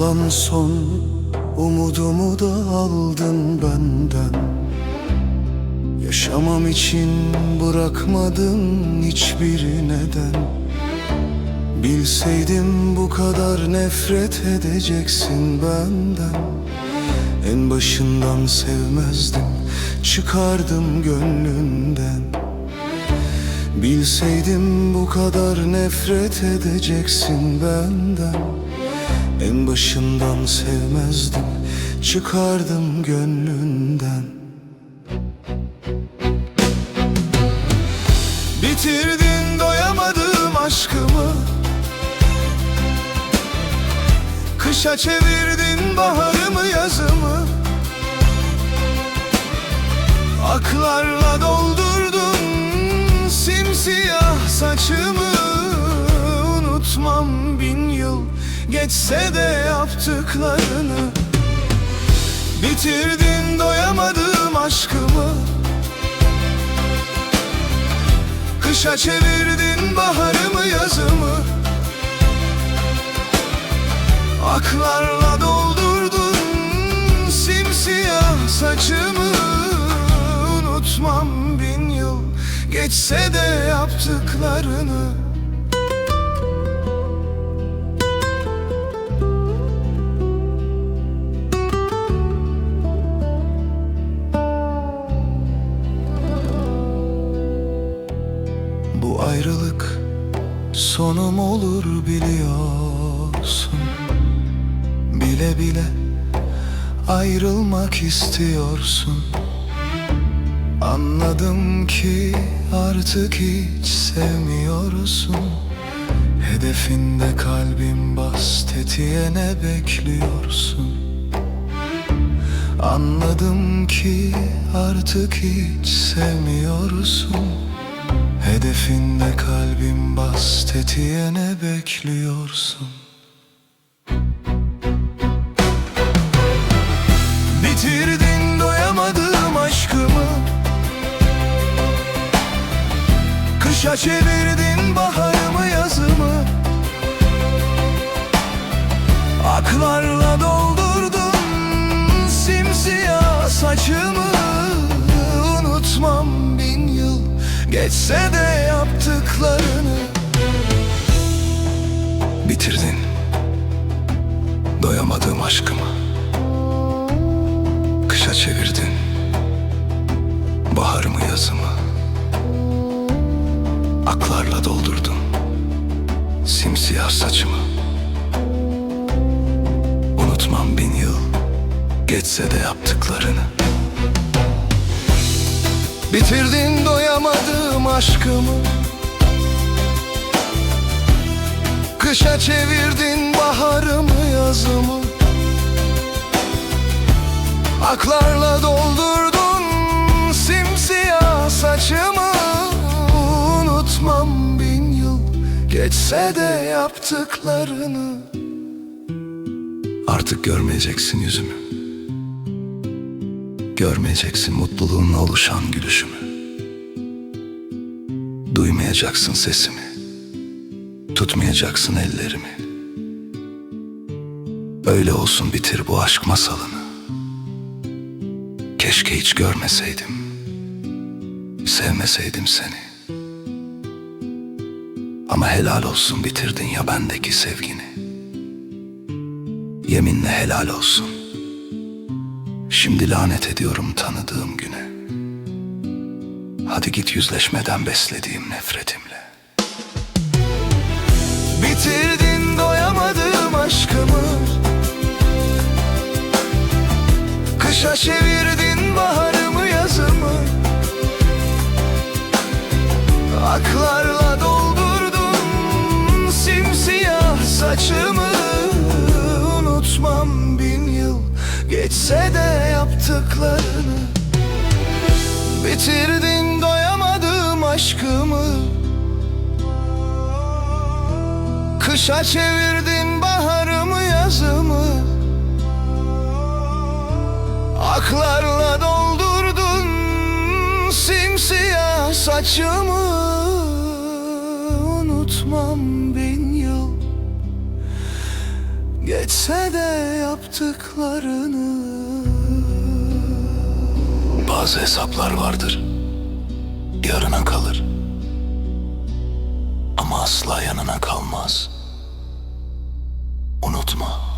Kalan son umudumu da aldın benden. Yaşamam için bırakmadın hiçbir neden. Bilseydim bu kadar nefret edeceksin benden. En başından sevmezdim çıkardım gönlünden. Bilseydim bu kadar nefret edeceksin benden En başından sevmezdim çıkardım gönlünden. Bitirdin doyamadığım aşkımı. Kışa çevirdin baharımı geçse de yaptıklarını Bitirdin doyamadığım aşkımı. Kışa çevirdin baharımı yazımı. Aklarla doldurdun simsiyah saçımı. Unutmam bin yıl geçse de yaptıklarını ayrılık sonum olur biliyorsun. Bile bile ayrılmak istiyorsun. Anladım ki artık hiç sevmiyorsun. Hedefinde kalbim bas tetiğe ne bekliyorsun? Anladım ki artık hiç sevmiyorsun Hedefinde kalbim bas tetiğe ne bekliyorsun. Bitirdin doyamadığım aşkımı. Kışa çevirdin baharımı yazımı. Aklarla doldurdun geçse de yaptıklarını Bitirdin. Doyamadığım aşkımı Kışa çevirdin. Baharımı yazımı Aklarla doldurdun. Simsiyah saçımı. Unutmam bin yıl geçse de yaptıklarını Bitirdin doyamadığım aşkımı. Kışa çevirdin baharımı yazımı. Aklarla doldurdun simsiyah saçımı. Unutmam bin yıl geçse de yaptıklarını. Artık görmeyeceksin yüzümü Görmeyeceksin mutluluğunla oluşan gülüşümü. Duymayacaksın sesimi. Tutmayacaksın ellerimi. Öyle olsun bitir bu aşk masalını. Keşke hiç görmeseydim. Sevmeseydim seni. Ama helal olsun bitirdin ya bendeki sevgini. Yeminle helal olsun Şimdi lanet ediyorum tanıdığım güne. Hadi git yüzleşmeden beslediğim nefretimle. Bitirdin doyamadığım aşkımı. Kışa çevirdin baharımı yazımı. Aklarla doldurdun simsiyah saçımı yaptıklarını Bitirdin doyamadığım aşkımı. Kışa çevirdin baharımı yazımı. Aklarla doldurdun simsiyah saçımı. Unutmam bin yıl. Geçse de yaptıklarını Bazı hesaplar vardır. Yarına kalır. Ama asla yanına kalmaz. Unutma